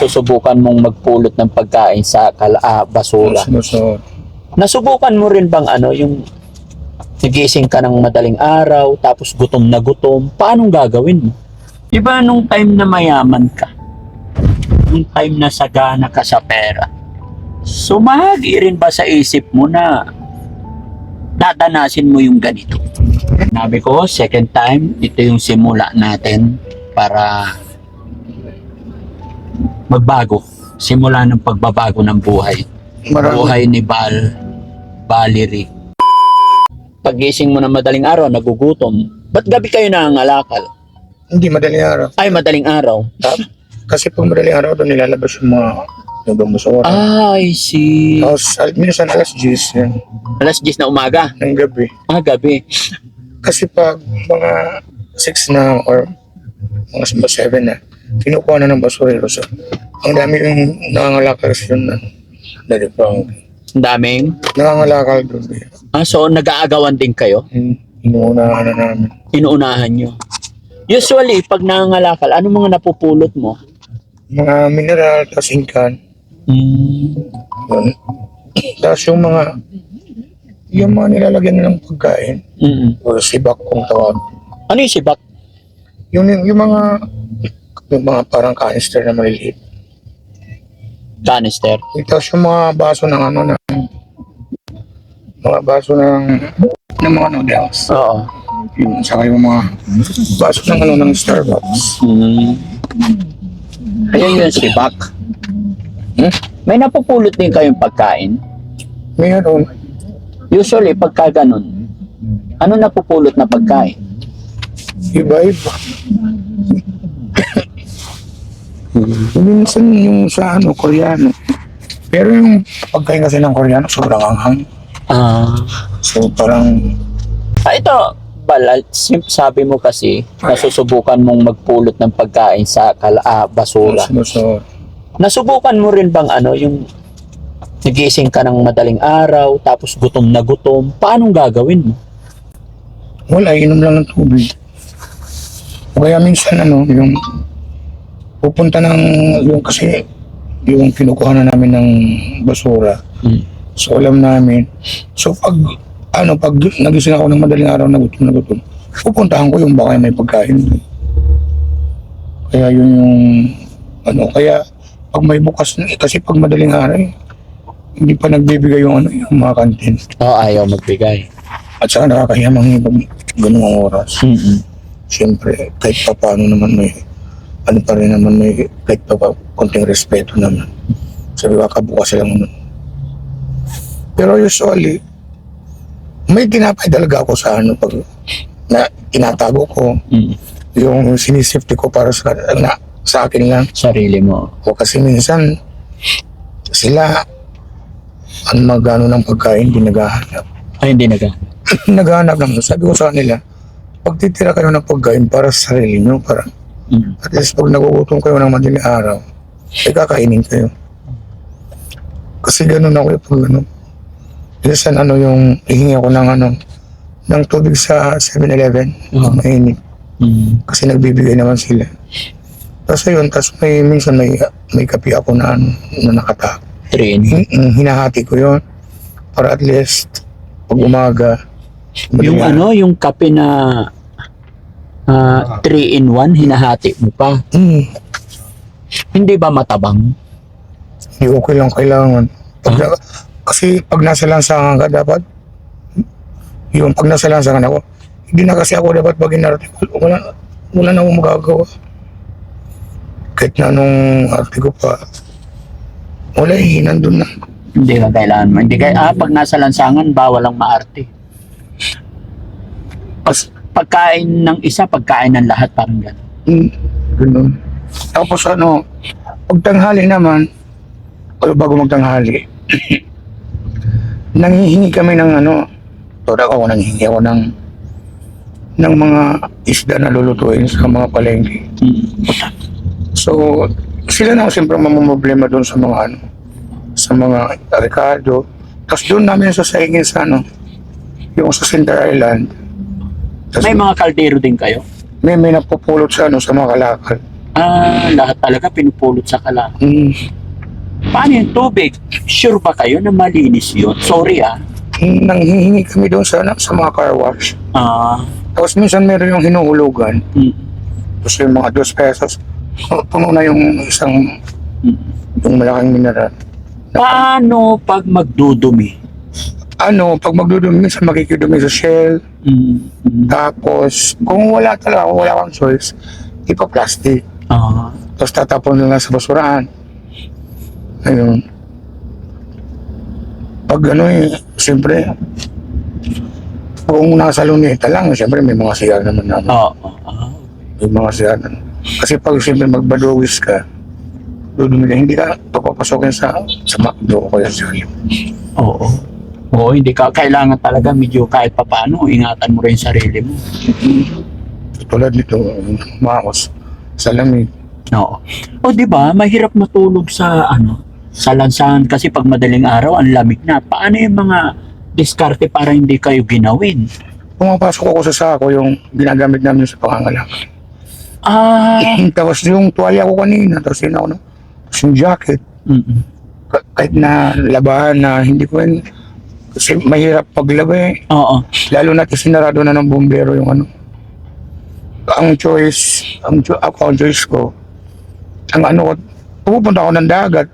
nasusubukan mong magpulot ng pagkain sa kala, ah, basura. Nasubukan mo rin bang ano, yung nagising ka ng madaling araw, tapos gutom na gutom, paanong gagawin mo? Diba nung time na mayaman ka, nung time na sagana ka sa pera, sumagi rin ba sa isip mo na dadanasin mo yung ganito? Sabi ko, second time, ito yung simula natin para magbago. Simula ng pagbabago ng buhay Marami. buhay ni Bal Valerie. Pagising mo na madaling araw, nagugutom. Ba't gabi kayo nangangalakal? Hindi madaling araw. Ay, madaling araw. Kasi pag madaling araw doon nilalabas yung mga yung basura. Ay, si... Tapos al- minsan alas 10 yan, Alas 10 na umaga. ng gabi. Ah, gabi. Kasi pag mga 6 na or mga 7 na, kinukuha na ng basurero. So, ang dami yung nangangalakal sa yun na. Dali pa Ang daming. nangangalakal doon. eh. Ah, so, nag-aagawan din kayo? Hmm, Inuunahan na namin. Inuunahan nyo. Usually, pag nangangalakal, ano mga napupulot mo? Mga mineral, tapos inkan. Hmm. Yun. Tapos yung mga yung mga nilalagyan nilang pagkain Mm-mm. o sibak kung tawag. Ano yung sibak? Yung, yung mga yung mga parang canister na maliliit. Canister. Tapos yung mga baso ng ano ng mga baso ng ng mga noodles. Oo. Yung saka yung mga baso ng ano ng Starbucks. Hmm. Ayun yung sibak. Hmm? May napupulot din kayong pagkain? Mayroon. Usually, pagka ganun, ano napupulot na pagkain? Iba-iba. Minsan yung sa ano, Koreano. Pero yung pagkain kasi ng Koreano, sobrang anghang. Ah. So parang ah, ito, sim- sabi mo kasi, nasusubukan mong magpulot ng pagkain sa kala, ah, basura. sinusunod. Nasubukan mo rin bang ano, yung nagising ka ng madaling araw, tapos gutom na gutom, paanong gagawin mo? Wala, inom lang ng tubig. O kaya minsan ano, yung pupunta ng, yung kasi, yung kinukuha na namin ng basura. Hmm. So alam namin. So pag, ano, pag nagising ako ng madaling araw na gutom na gutom, pupuntahan ko yung baka may pagkain. Kaya yun yung, ano, kaya pag may bukas, na- kasi pag madaling araw, eh, hindi pa nagbibigay yung, ano, yung mga kantin. Oo, ayaw magbigay. At saka nakakahiya mga pag ganung oras. Mm-mm. Siyempre, kahit pa paano naman may, ano pa rin naman may, kahit pa konting respeto naman. Sabi ko, kabukas lang naman. Pero usually, may tinapay talaga ako sa ano, pag na tinatago ko, Mm. yung sinisafety ko para sa, na, sa akin lang. Sarili mo. O kasi minsan, sila, ang magano ng pagkain, di naghahanap. Ay, hindi naga. naghahanap lang. Sabi ko sa kanila, pagtitira kayo ng pagkain para sa sarili nyo, para Mm. at least pag nagugutom kayo ng madaling araw, ay kakainin kayo. Kasi ganun ako yung pag ano. Minsan ano yung hihingi ako ng ano, ng tubig sa 7-Eleven, Oo. mainit. Mm. Kasi nagbibigay naman sila. Tapos ayun, tapos may, minsan may, may kape ako na, ano, na nakatap. Train. Hin- hin- hinahati ko yon para at least pag umaga, Yung ano, yung kape na 3 in 1, hinahati mo pa. Hmm, Hindi ba matabang? hindi okay lang kailangan. Pag, na- kasi pag nasa lansangan ka dapat, yung pag nasa lansangan ako, hindi na kasi ako dapat pag inarticle, wala, wala na akong magagawa. Kahit na nung article pa, wala eh, nandun na. Hindi ka kailangan mo. Hindi kaya, ah, pag nasa lansangan, bawal ang maarte. Pas, pagkain ng isa, pagkain ng lahat, parang gano'n. Hmm, ganun. Tapos ano, pag tanghali naman, o bago magtanghali, nanghihingi kami ng ano, tulad ako, nanghihingi ako ng ng mga isda na lulutuin sa mga palengke. Mm. So, sila na siyempre mamumroblema doon sa mga ano, sa mga Ricardo. Tapos doon namin sasahingin sa ano, yung sa Center Island. May mga kaldero din kayo. may, may napupulot sa ano, sa mga kalakal. Ah, lahat talaga pinupulot sa kala. Mm, Paano yung tubig? Sure ba kayo na malinis yun? Sorry ah. nanghihingi kami doon sa, sa mga car wash. Ah, Tapos minsan meron yung hinuhulugan. mm, Tapos yung mga 2 pesos. Puno na yung isang, mm. yung malaking mineral. Paano pag magdudumi? Ano, pag magdudumi, minsan makikidumi sa shell. Mm, mm. Tapos, kung wala talaga, kung wala kang choice, ipa-plastic. Ah, Tapos tatapon na lang sa basurahan. Ayun. Pag ano eh, siyempre, kung nasa luneta lang, siyempre may mga siya naman na. oo. ah. May mga siya na. Kasi pag siyempre magbaduwis ka, dudumi ka, hindi ka papapasokin sa sa McDo o kaya sa Oo. Oo, hindi ka kailangan talaga medyo kahit papaano ingatan mo rin sarili mo. Tulad nito, maos sa lamig. Oo. O di ba, mahirap matulog sa ano, sa lansangan kasi pag madaling araw ang lamig na. Paano yung mga diskarte para hindi kayo ginawin? Pumapasok ako sa sako yung ginagamit namin sa pangangalakal. Ah, tapos yung tuwalya ko kanina, tapos yun ako, no? tapos yung jacket, mm ka- kahit na labahan na hindi ko yun, kasi mahirap paglaba eh. Oo. Lalo na sinarado na ng bumbero yung ano. Ang choice, ang, cho- ako ang choice ko, ang ano pupunta ako ng dagat.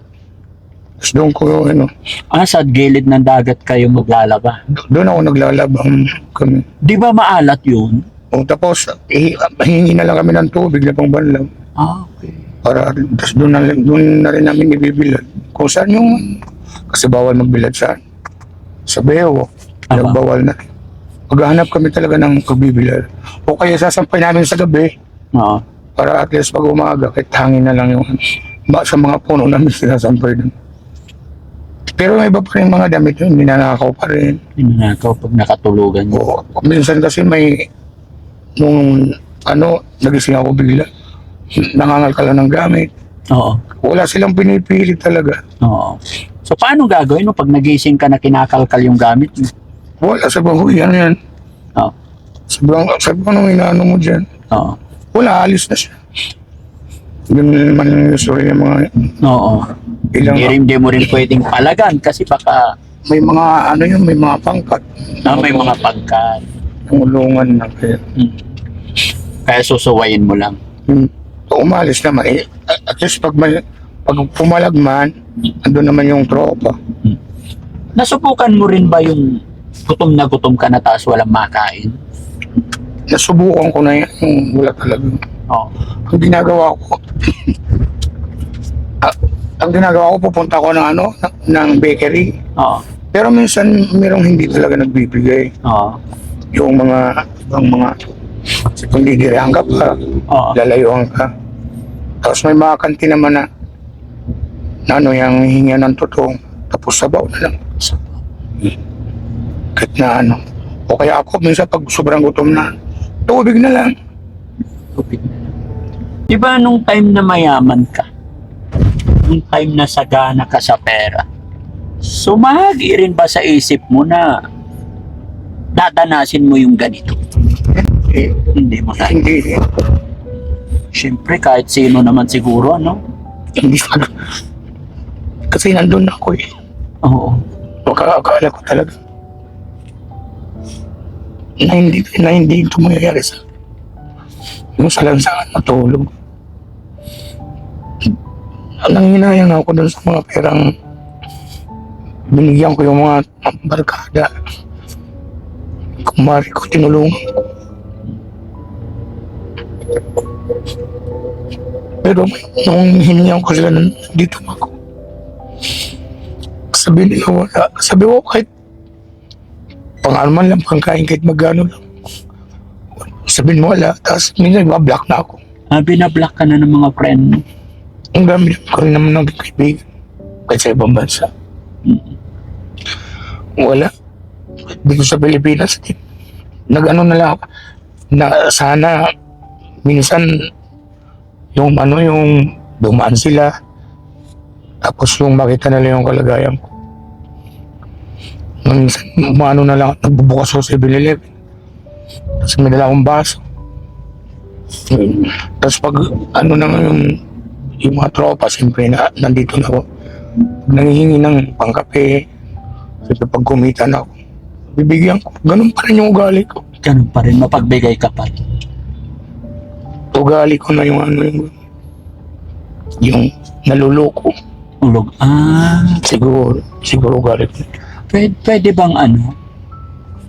Tapos doon ko, ano, Ah, sa gilid ng dagat kayo maglalaba. do- doon ako naglalabang kami. Di ba maalat yun? O, tapos, eh, hingi na lang kami ng tubig na pang banlaw. Ah, okay. Para, tapos doon na, doon na rin namin ibibilad. Kung saan yung, kasi bawal magbilad saan. Sa Bewo, Aba. bawal na. Maghahanap kami talaga ng pagbibilad. O kaya sasampay namin sa gabi. Oo. para at least pag umaga, kahit hangin na lang yung ba, sa mga puno namin sinasampay dun. Pero may iba pa rin mga damit yun, ninanakaw pa rin. Ninanakaw pag nakatulugan nyo. O, minsan kasi may, nung ano, nagising ako bigla, nangangal ka lang ng gamit. Oo. Wala silang pinipili talaga. Oo. So, paano gagawin mo pag nagising ka na kinakalkal yung gamit mo? Wala, sabi ko, yan yan. Oo. Sabi ko, sabi ko, anong inaano mo dyan? Oo. Wala, alis na siya. Yun naman yung story ng mga Oo. ilang, Hindi, rin- mo rin pwedeng palagan kasi baka may mga ano yun, may mga pangkat. ah, may mga pagkat. Nangulungan na kaya. Hmm. Kaya susuwayin mo lang. Hmm. Umalis naman. Eh, at least pag, may, pag pumalag man, andun naman yung tropa. Nasubukan mo rin ba yung gutom na gutom ka na taas walang makain? Nasubukan ko na yan, yung wala talaga. Oo. Ang ginagawa ko, ah, ang ginagawa ko, pupunta ko ng ano, ng, ng bakery. Oo. Pero minsan, mayroong hindi talaga nagbibigay. Oo. Yung mga, ibang mga, kung didirihan ka pa, Oo. lalayuan ka. Tapos may mga kanti naman na, na ano, yung hinga ng tutong, tapos sabaw na lang. Kahit na ano. O kaya ako, minsan pag sobrang gutom na, tubig na lang. Tubig na lang. Di ba nung time na mayaman ka, nung time na sagana ka sa pera, sumagi rin ba sa isip mo na dadanasin mo yung ganito? Eh, Hindi mo na. hindi, Siyempre, kahit sino naman siguro, ano? hindi. Kasi nandun ako eh. Oo. Akala ko talaga. Na hindi, na hindi ito mangyayari sa yung sa lansangan matulog. Nanginayang ako dun sa mga perang binigyan ko yung mga barkada. Kumari ko, tinulungan ko. Pero nung hiningan ko sila, dito ako. Sabi nila wala. Sabi ko kahit pang man lang, pangkain kahit magano lang. Sabi mo wala. Tapos minsan block na ako. Ah, binablock ka na ng mga friend mo. Ang dami ko rin naman ng kaibigan. Kahit sa ibang bansa. Wala. Dito sa Pilipinas, eh, nag-ano na lang ako. Na sana minsan yung ano yung dumaan sila tapos yung makita nila yung kalagayan ko. Minsan, umano na lang, nagbubukas ako sa 7-Eleven. Tapos may dala akong baso. Tapos pag ano na nga yung, yung mga tropa, siyempre na, nandito na ako. Pag nangihingi ng pangkape, siyempre pag kumita na ako, bibigyan ko. Ganun pa rin yung ugali ko. Ganun pa rin, mapagbigay ka pa rin. Ugali ko na yung ano yung, yung naluloko. Ulog. Ah, Siguro, siguro ugali ko. Pwede, pwede bang ano,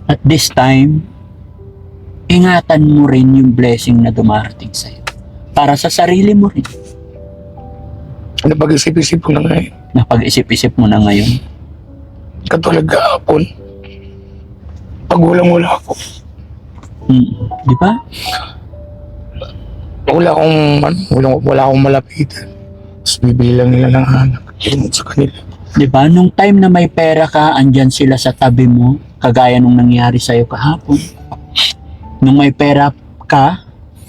at this time, ingatan mo rin yung blessing na dumarating sa'yo. Para sa sarili mo rin. Ano pag-isip-isip ko na ngayon. Napag-isip-isip mo na ngayon. Katulad kahapon. Pag walang-wala ako, Mm, di ba? wala akong, ano, wala, wala akong malapitan. Tapos bibili lang nila ng hanap. Sa kanila. Di ba? Nung time na may pera ka, andyan sila sa tabi mo, kagaya nung nangyari sa'yo kahapon. Nung may pera ka,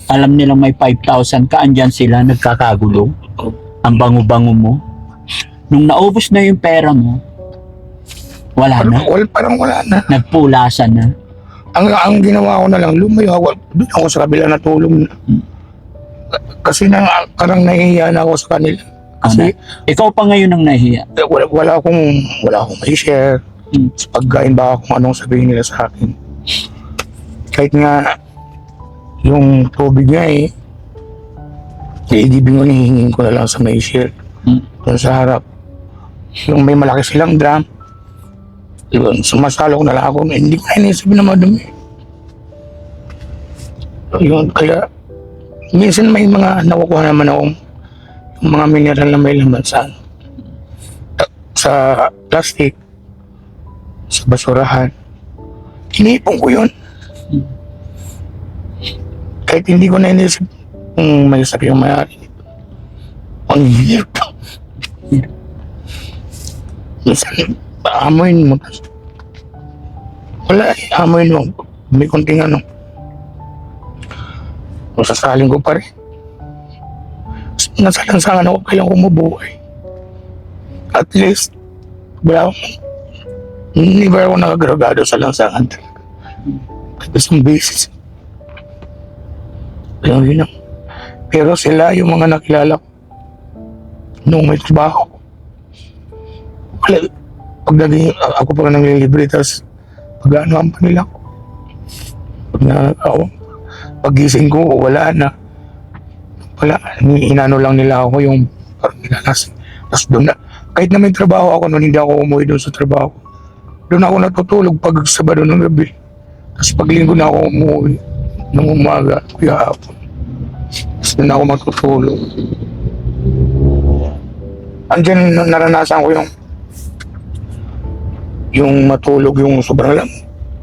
alam nilang may 5,000 ka, andyan sila, nagkakagulo. Ang bango-bango mo. Nung naubos na yung pera mo, wala Parang, na. wala, parang wala na. Nagpulasan na. Ang, ang ginawa ko na lang, lumayo ako. Doon ako sa kabila na tulong. Kasi na, parang nahihiya na ako sa kanila. Kasi Ikaw pa ngayon ang nahiya. wala, wala akong, wala akong may share. Hmm. Pagkain ba kung anong sabihin nila sa akin. Kahit nga, yung tubig nga eh, iigibin ko, hihingin ko na lang sa may share. Hmm. Doon sa harap. Yung may malaki silang drum, yun, sumasalo ko na lang ako. Hindi ko inisip na madumi. Yun, kaya, minsan may mga nakukuha naman akong mga mineral na may laman sa ano, sa plastic, sa basurahan. Iniipon ko yun. Kahit hindi ko na inisip kung may sakit yung mayari. Ang hirap. Minsan, paamoyin mo. Wala amoyin mo. May konting ano. Kung sasalin ko pa rin. Nasa lansangan ako, kailangan ko mabuhay. At least, wala akong, ba ako nakagragado sa lansangan talaga. Kahit isang beses. Pero yun lang. Pero sila, yung mga nakilala ko, nung may trabaho ko, wala, pag naging, ako pa nang libre, tapos pag ano pa nila ako. Pag na, ako, pagising ko, wala na. Wala, inano lang nila ako yung parang nilalas. Tapos doon na, kahit na may trabaho ako noon, hindi ako umuwi doon sa trabaho. Doon ako natutulog pag Sabado ng gabi. Tapos pag linggo na ako umuwi ng umaga, kuya hapon. Tapos doon ako matutulog. Andiyan na- naranasan ko yung yung matulog yung sobrang lang.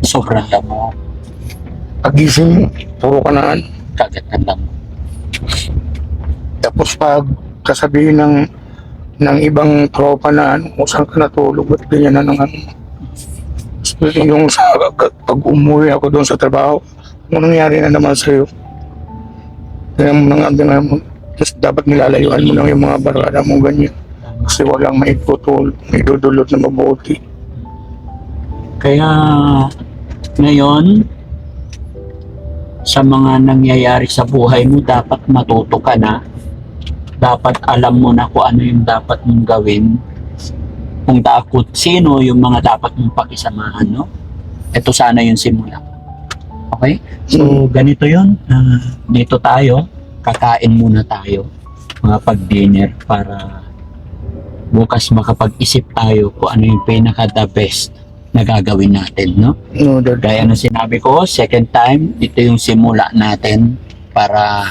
Sobrang lamo. Pagising mo, puro ka na ano. Kagat ng lamo. Tapos pag kasabihin ng ng ibang tropa na ano, saan ka natulog, ba't ganyan na ng ano. Yung sa, pag umuwi ako doon sa trabaho, ano nangyari na naman sa'yo? Kaya mo nang nga mo. Tapos dapat nilalayuan mo lang yung mga barada mo ganyan. Kasi walang may putol, may dudulot na mabuti. Kaya ngayon, sa mga nangyayari sa buhay mo, dapat matuto ka na. Dapat alam mo na kung ano yung dapat mong gawin. Kung dapat sino yung mga dapat mong pakisamahan, no? Ito sana yung simula. Okay? So, ganito yun. Ah, dito tayo. Kakain muna tayo. Mga pag-dinner para bukas makapag-isip tayo kung ano yung pinaka-the best na gagawin natin, no? No. Gaya ng sinabi ko, second time, ito yung simula natin para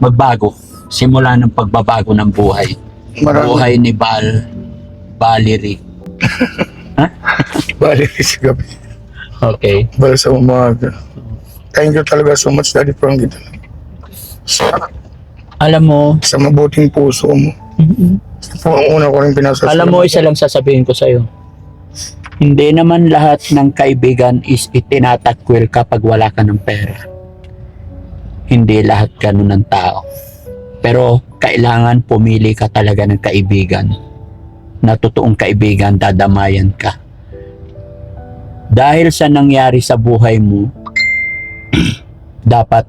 magbago. Simula ng pagbabago ng buhay. Marami. Buhay ni Bal, Valerie. Bali sa gabi. Okay. Bali sa umaga. Thank you talaga so much, Daddy Frankie. Sa, Alam mo, sa mabuting puso mo. Po, ang una ko rin pinasasalamat. alam mo, isa lang sasabihin ko sa'yo. Hindi naman lahat ng kaibigan is itinatakwil kapag wala ka ng pera. Hindi lahat ganun ng tao. Pero kailangan pumili ka talaga ng kaibigan. Na totoong kaibigan, dadamayan ka. Dahil sa nangyari sa buhay mo, dapat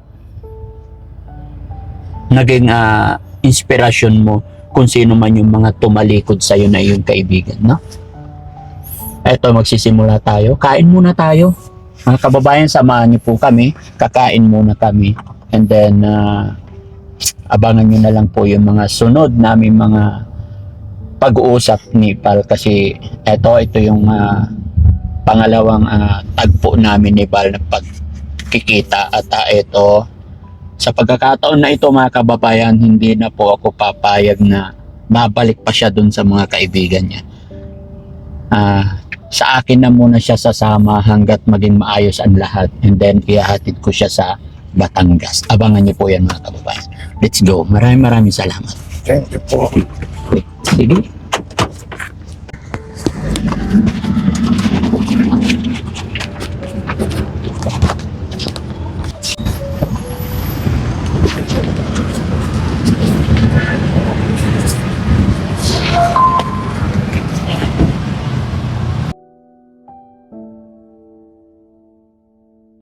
naging ah, inspirasyon mo kung sino man yung mga tumalikod sa'yo na iyong kaibigan, no? Eto, magsisimula tayo. Kain muna tayo. Mga kababayan, samahan niyo po kami. Kakain muna kami. And then, ah, abangan niyo na lang po yung mga sunod namin mga pag-uusap ni Pal kasi eto, ito yung ah, pangalawang ah, tagpo namin ni Pal na pagkikita at ah, ito sa pagkakataon na ito mga kababayan, hindi na po ako papayag na babalik pa siya dun sa mga kaibigan niya. Ah, sa akin na muna siya sasama hanggat maging maayos ang lahat and then ihahatid ko siya sa Batangas. Abangan niyo po yan mga kababayan. Let's go. Maraming maraming salamat. Thank you po. Sige.